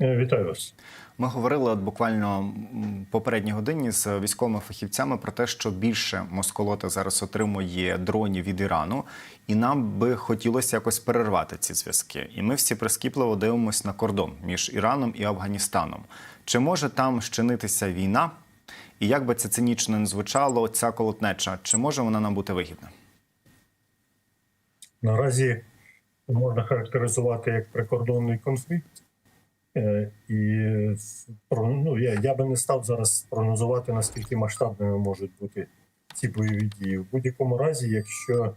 Е, Вітаю вас. Ми говорили от буквально м, попередні годині з військовими фахівцями про те, що більше Москолота зараз отримує дронів від Ірану, і нам би хотілося якось перервати ці зв'язки. І ми всі прискіпливо дивимося на кордон між Іраном і Афганістаном. Чи може там щинитися війна? І як би це цинічно не звучало, ця колотнеча, чи може вона нам бути вигідна? Наразі можна характеризувати як прикордонний конфлікт. Е, І ну, я, я би не став зараз прогнозувати, наскільки масштабними можуть бути ці бойові дії. В будь-якому разі, якщо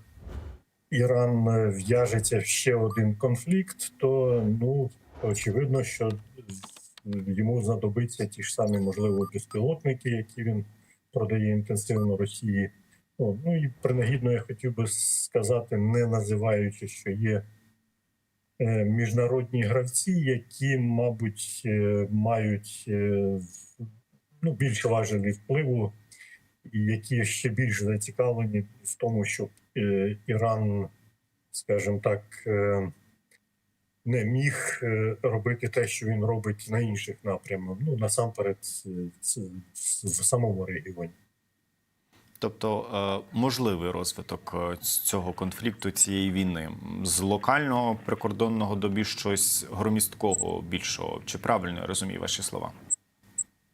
Іран е, в'яжеться в ще один конфлікт, то ну, очевидно, що йому знадобиться ті ж самі, можливо, безпілотники, які він продає інтенсивно Росії. О, ну і принагідно я хотів би сказати, не називаючи, що є міжнародні гравці, які, мабуть, е, мають е, ну, більш важелі впливу, і які ще більш зацікавлені в тому, щоб е, Іран, скажімо так, е, не міг е, робити те, що він робить на інших напрямах. Ну насамперед, е, в самому регіоні. Тобто е, можливий розвиток е, цього конфлікту, цієї війни з локального прикордонного до більш щось громісткого більшого. Чи правильно я розумію ваші слова?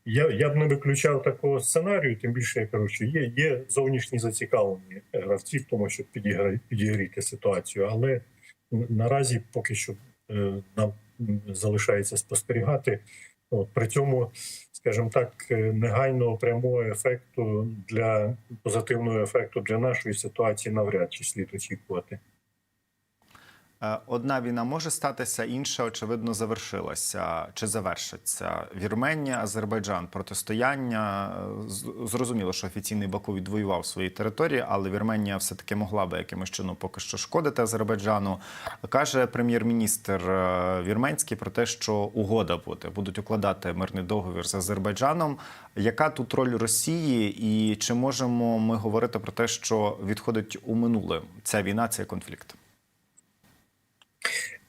Я, я б не виключав такого сценарію, тим більше я кажу, що є, є зовнішні зацікавлені гравці в тому, щоб підігріти ситуацію, але наразі поки що е, нам залишається спостерігати. От, при цьому, скажімо так, е, негайного прямого ефекту для позитивного ефекту для нашої ситуації навряд чи слід очікувати. Е, Одна війна може статися, інша очевидно завершилася чи завершиться. Вірменія, Азербайджан, протистояння. Е, Зрозуміло, що офіційний Баку відвоював свої території, але Вірменія все таки могла би якимось чином поки що шкодити Азербайджану. Каже прем'єр-міністр е, вірменський про те, що угода буде, будуть укладати мирний договір з Азербайджаном. Яка тут роль Росії, і чи можемо ми говорити про те, що відходить у минуле ця війна, цей конфлікт?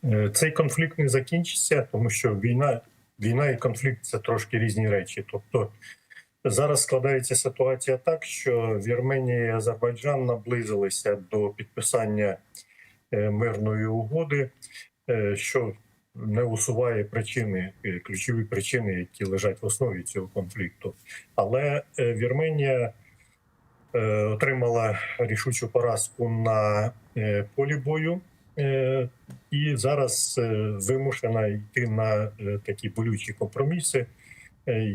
Е, Цей конфлікт не закінчиться, тому що війна, війна і конфлікт це трошки різні речі. Тобто зараз складається ситуація так, що Вірменія і Азербайджан наблизилися до підписання е, мирної угоди, е, що не усуває причини, ключові причини, які лежать в основі цього конфлікту. Але Вірменія отримала рішучу поразку на полі бою. Е, і зараз е, вимушена йти на е, такі болючі компроміси.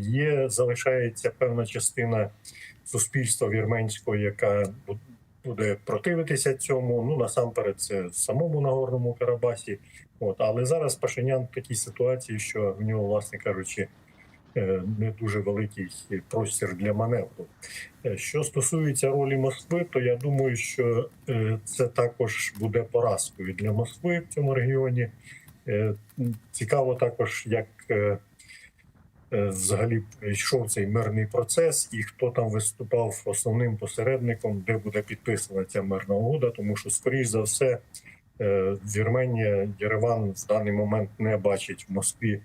Є залишається певна частина суспільства вірменського, яка буде противитися цьому. Ну насамперед, це в самому Нагорному Карабасі. От але зараз Пашинян в такій ситуації, що в нього, власне кажучи, не дуже великий простір для маневру. Е, Що стосується ролі Москви, то я думаю, що е, це також буде поразкою для Москви в цьому регіоні. Е, Цікаво також, як е, е, взагалі йшов цей мирний процес, і хто там виступав основним посередником, де буде підписана ця мирна угода, тому що, скоріш за все, е, Вірменія, Єреван в даний момент не бачить в Москві е,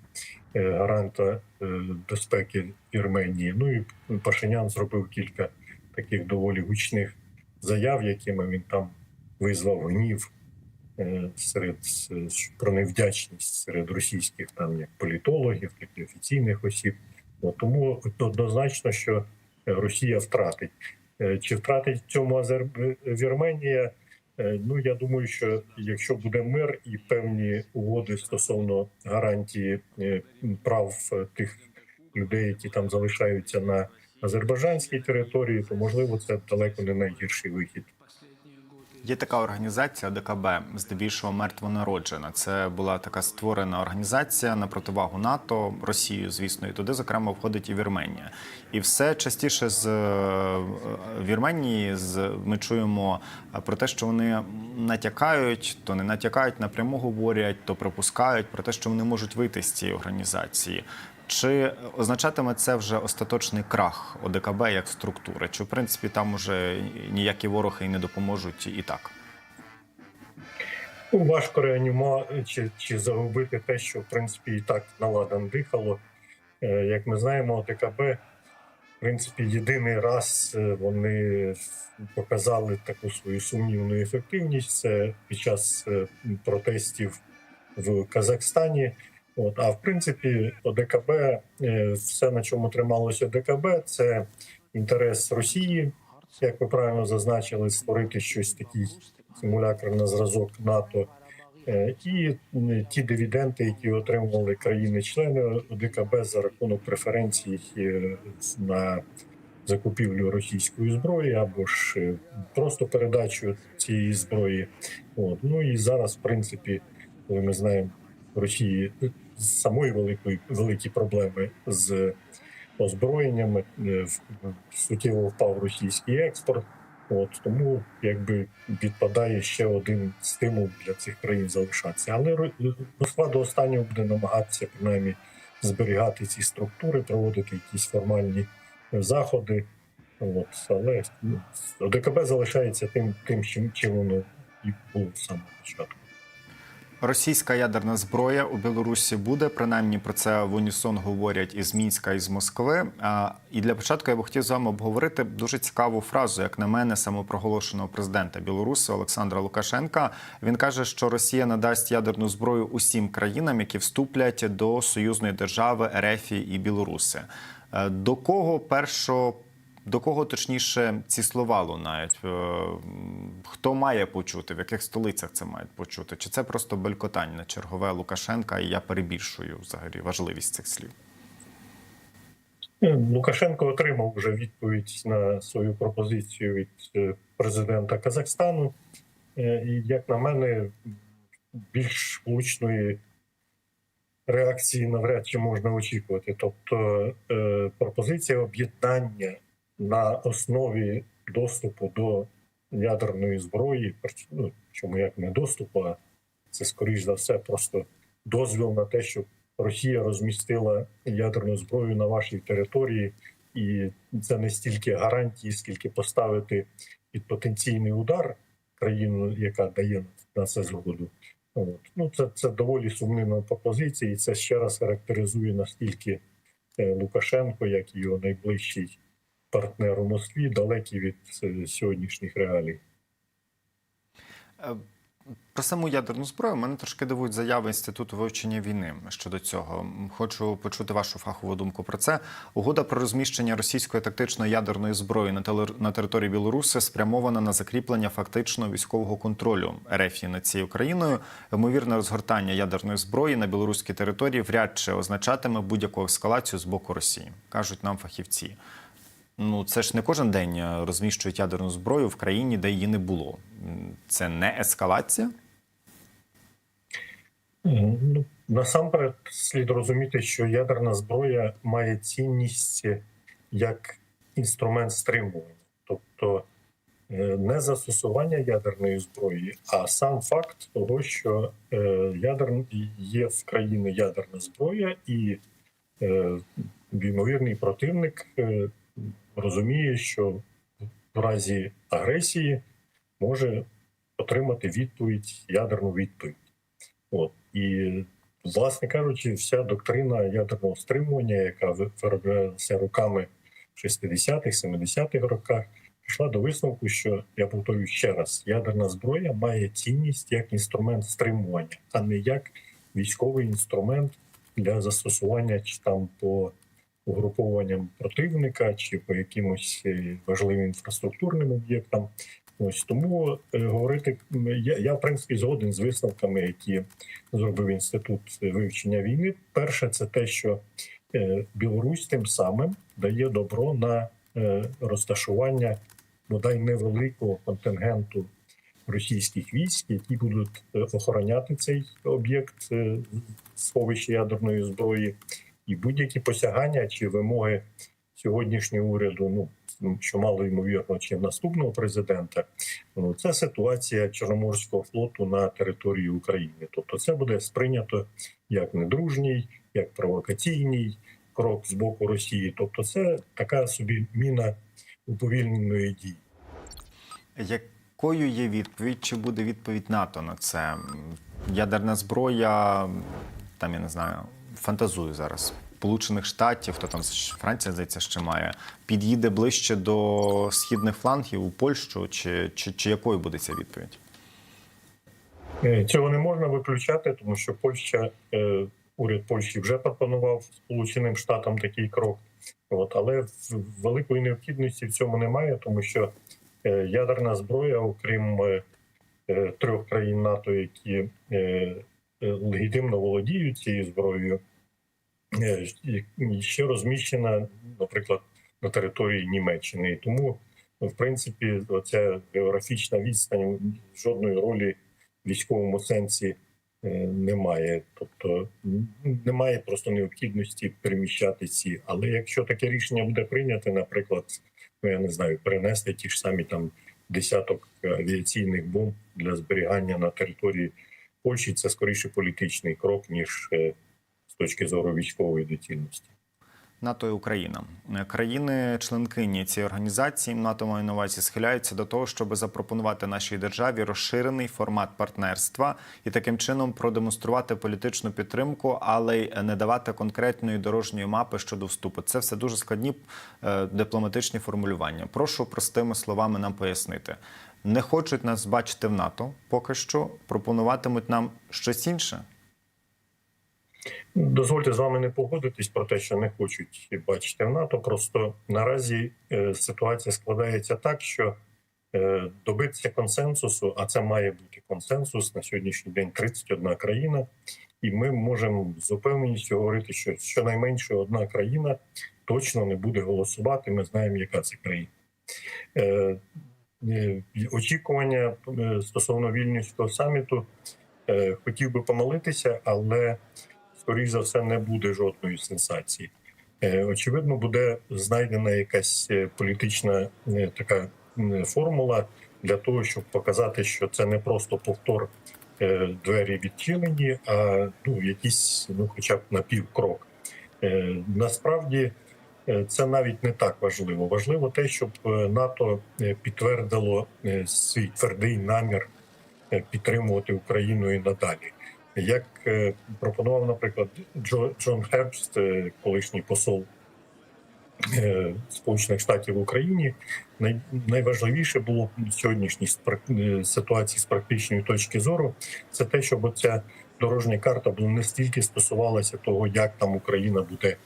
гаранта е, безпеки Вірменії. Ну і Пашинян зробив кілька таких доволі гучних заяв, якими він там визвав гнів е, серед е, про невдячність серед російських там як політологів, так і офіційних осіб. От, тому однозначно, що е, Росія втратить. Е, Чи втратить цьому Азер... Вірменія? Е, Ну я думаю, що якщо буде мир і певні угоди стосовно гарантії е, прав е, тих людей, які там залишаються на азербайджанській території, то можливо це далеко не найгірший вихід. Є така організація ДКБ, здебільшого мертвонароджена. Це була така створена організація на противагу НАТО, Росію, звісно, і туди, зокрема, входить і Вірменія. І все частіше з е, Вірменії з ми чуємо про те, що вони натякають, то не натякають, напряму говорять, то припускають про те, що вони можуть вийти з цієї організації. Чи означатиме це вже остаточний крах ОДКБ як структури? Чи в принципі там уже ніякі вороги і не допоможуть і так? Ну, важко реанімувати чи, чи загубити те, що в принципі і так наладан дихало. Е, Як ми знаємо, ОТКБ, в принципі, єдиний раз е, вони показали таку свою сумнівну ефективність. Це під час е, протестів в Казахстані. От, а в принципі, ОДКБ, е, все, на чому трималося ОДКБ, це інтерес Росії, як ви правильно зазначили, створити щось такий симулятор на зразок НАТО. Е, І ті дивіденти, які отримували країни-члени ОДКБ за рахунок преференцій е, на закупівлю російської зброї або ж просто передачу цієї зброї. От. Ну і зараз, в принципі, коли ми знаємо в Самої великої великі проблеми з озброєннями, е, в- суттєво впав російський експорт. От тому якби відпадає ще один стимул для цих країн залишатися. Але Москва до останнього буде намагатися принаймні зберігати ці структури, проводити якісь формальні е, заходи. От але ну, ОДКБ залишається тим, тим чим, чим воно і було самого початку. Російська ядерна зброя у Білорусі буде. Принаймні про це в унісон говорять із Мінська і з Москви. І для початку я б хотів з вами обговорити дуже цікаву фразу, як на мене, самопроголошеного президента Білорусі Олександра Лукашенка. Він каже, що Росія надасть ядерну зброю усім країнам, які вступлять до союзної держави РФ і Білоруси. Е, До кого першо до кого точніше ці слова лунають? Е, Хто має почути, в яких столицях це мають почути? Чи це просто белькотання чергове Лукашенка? І я перебільшую взагалі важливість цих слів. Лукашенко отримав вже відповідь на свою пропозицію від е, президента Казахстану. Е, І, як на мене, більш влучної реакції навряд чи можна очікувати. Тобто пропозиція об'єднання на основі доступу до ядерної зброї, ну, чому як не доступу, а це скоріш за все просто дозвіл на те, щоб Росія розмістила ядерну зброю на вашій території, і це не стільки гарантії, скільки поставити під потенційний удар країну, яка дає на це згоду. От. Ну, це, це доволі сумнівна пропозиція, і це ще раз характеризує наскільки е, Лукашенко, як його найближчий партнер у Москві, далекий від е, сьогоднішніх реалій. Е, Про саму ядерну зброю мене трошки дивують заяви інституту вивчення війни щодо цього. Хочу почути вашу фахову думку про це. Угода про розміщення російської тактичної ядерної зброї на території Білоруси спрямована на закріплення фактично військового контролю РФ над цією країною. Ймовірне розгортання ядерної зброї на білоруській території вряд чи означатиме будь-яку ескалацію з боку Росії, кажуть нам фахівці. Ну, це ж не кожен день е, розміщують ядерну зброю в країні, де її не було. Це не ескалація? Ну, насамперед слід розуміти, що ядерна зброя має цінність як інструмент стримування, тобто е, не застосування ядерної зброї, а сам факт того, що е, ядер... є в країни ядерна зброя, і ймовірний противник розуміє, що в разі агресії може отримати відповідь, ядерну відповідь. От і, власне кажучи, вся доктрина ядерного стримування, яка ви- вироблялася роками 60-х, 70-х роках, прийшла до висновку, що я повторюю ще раз: ядерна зброя має цінність як інструмент стримування, а не як військовий інструмент для застосування чи там по угруповуванням противника, чи по якимось е, важливим інфраструктурним об'єктам. Ось тому е, говорити я, я в принципі згоден з висновками, які зробив інститут вивчення війни. Перше, це те, що е, Білорусь тим самим дає добро на розташування бодай невеликого контингенту російських військ, які будуть охороняти цей об'єкт сховища ядерної зброї, і будь-які посягання чи вимоги сьогоднішнього уряду, ну що мало ймовірно, чи наступного президента, ну це ситуація Чорноморського флоту на території України. Тобто, це буде сприйнято як недружній, як провокаційний крок з боку Росії. Тобто, це така собі міна уповільненої дії. Якою є відповідь? Чи буде відповідь НАТО на це? Ядерна зброя, там я не знаю, фантазую зараз. Сполучених Штатів, хто там Франція, здається, ще має, під'їде ближче до східних флангів у Польщу, чи, чи, чи якою буде ця відповідь? Е, Цього не можна виключати, тому що Польща, е, уряд Польщі вже пропонував Сполученим Штатам такий крок. От, але великої необхідності в цьому немає, тому що е, ядерна зброя, окрім трьох країн НАТО, які легітимно володіють цією зброєю, е, ще розміщена, наприклад, на території Німеччини. І тому, в принципі, оця географічна відстань жодної ролі в військовому сенсі е, немає. Тобто немає просто необхідності переміщати ці. Але якщо таке рішення буде прийнято, наприклад, ну я не знаю, перенести ті ж самі там десяток авіаційних бомб для зберігання на території Польщі, це скоріше політичний крок, ніж е, з точки зору військової доцільності. НАТО і Україна. Країни-членкині цієї організації НАТО маю на увазі схиляються до того, щоб запропонувати нашій державі розширений формат партнерства і таким чином продемонструвати політичну підтримку, але й не давати конкретної дорожньої мапи щодо вступу. Це все дуже складні е, дипломатичні формулювання. Прошу простими словами нам пояснити. Не хочуть нас бачити в НАТО поки що. Пропонуватимуть нам щось інше. Дозвольте з вами не погодитись про те, що не хочуть бачити в НАТО. Просто наразі е, ситуація складається так, що е, добитися консенсусу, а це має бути консенсус на сьогоднішній день 31 країна, і ми можемо з упевненістю говорити, що щонайменше одна країна точно не буде голосувати. Ми знаємо, яка це країна. Е, Очікування е, стосовно вільнюського саміту е, хотів би помолитися, але скоріш за все, не буде жодної сенсації. Очевидно, буде знайдена якась політична така формула для того, щоб показати, що це не просто повтор двері відчинені, а ну якийсь, ну, хоча б на півкрок. Е, Насправді це навіть не так важливо. Важливо те, щоб е, НАТО е, підтвердило е, свій твердий намір е, підтримувати Україну і надалі. Як е, пропонував, наприклад, Джо, Джон Хербст, е, колишній посол е, Сполучених Штатів в Україні, найважливіше було в сьогоднішній е, ситуації з практичної точки зору, це те, щоб ця дорожня карта була не стільки стосувалася того, як там Україна буде е,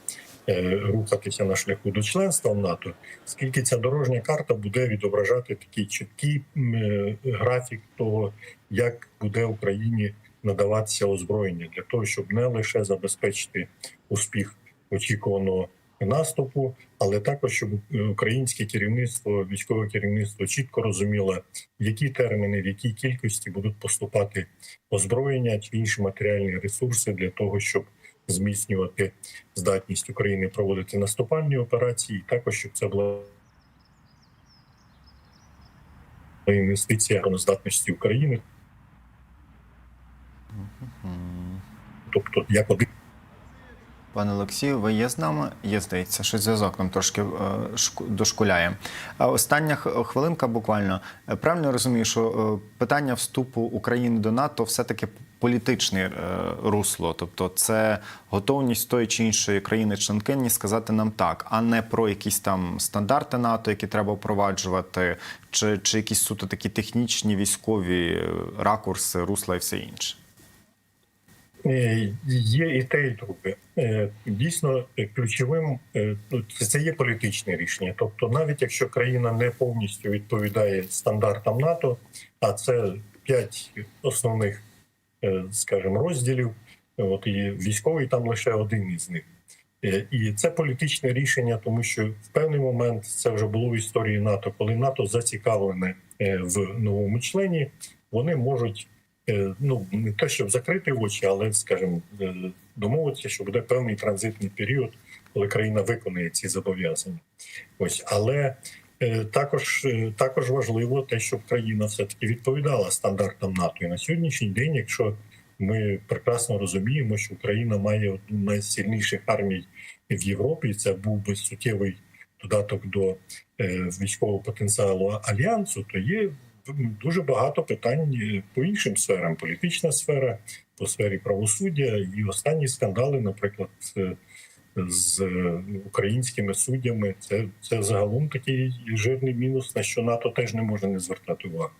рухатися на шляху до членства в НАТО, скільки ця дорожня карта буде відображати такий чіткий е, графік того, як буде Україні надаватися озброєння для того, щоб не лише забезпечити успіх очікуваного наступу, але також щоб е, українське керівництво, військове керівництво чітко розуміло, які терміни, в якій кількості будуть поступати озброєння чи інші матеріальні ресурси для того, щоб зміцнювати здатність України проводити наступальні операції, і також щоб це була інвестиція здатності України, тобто як один. Пане Олексію, ви є з нами? Є, здається, що зв'язок нам трошки е, дошкуляє. Остання хвилинка буквально. Е, Правильно розумію, що е, питання вступу України до НАТО все-таки політичне русло, тобто це готовність тої чи іншої країни-членкині сказати нам так, а не про якісь там стандарти НАТО, які треба впроваджувати, чи, чи якісь суто такі технічні військові ракурси, русла і все інше. Е, Є і те, і друге. Е, Дійсно, е, ключовим це є політичне рішення. Тобто, навіть якщо країна не повністю відповідає стандартам НАТО, а це п'ять основних, скажімо, розділів, от і військовий там лише один із них. І це політичне рішення, тому що в певний момент це вже було в історії НАТО, коли НАТО зацікавлене в новому члені, вони можуть ну не те, щоб закрити очі, але скажімо, е, домовитися, що буде певний транзитний період, коли країна виконує ці зобов'язання. Ось але е, також е, також важливо те, щоб країна все таки відповідала стандартам НАТО. І на сьогоднішній день, якщо ми прекрасно розуміємо, що Україна має одну з найсильніших армій в Європі, це був би суттєвий додаток до е, військового потенціалу альянсу, то є дуже багато питань е, по іншим сферам. Політична сфера, по сфері правосуддя і останні скандали, наприклад, е, з е, українськими суддями. Це, це загалом такий жирний мінус, на що НАТО теж не може не звертати увагу.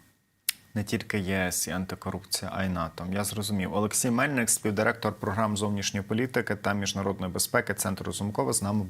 Не тільки ЄС і антикорупція, а й НАТО. Я зрозумів. Олексій Мельник, співдиректор програм зовнішньої політики та міжнародної безпеки Центру Розумкова, з нами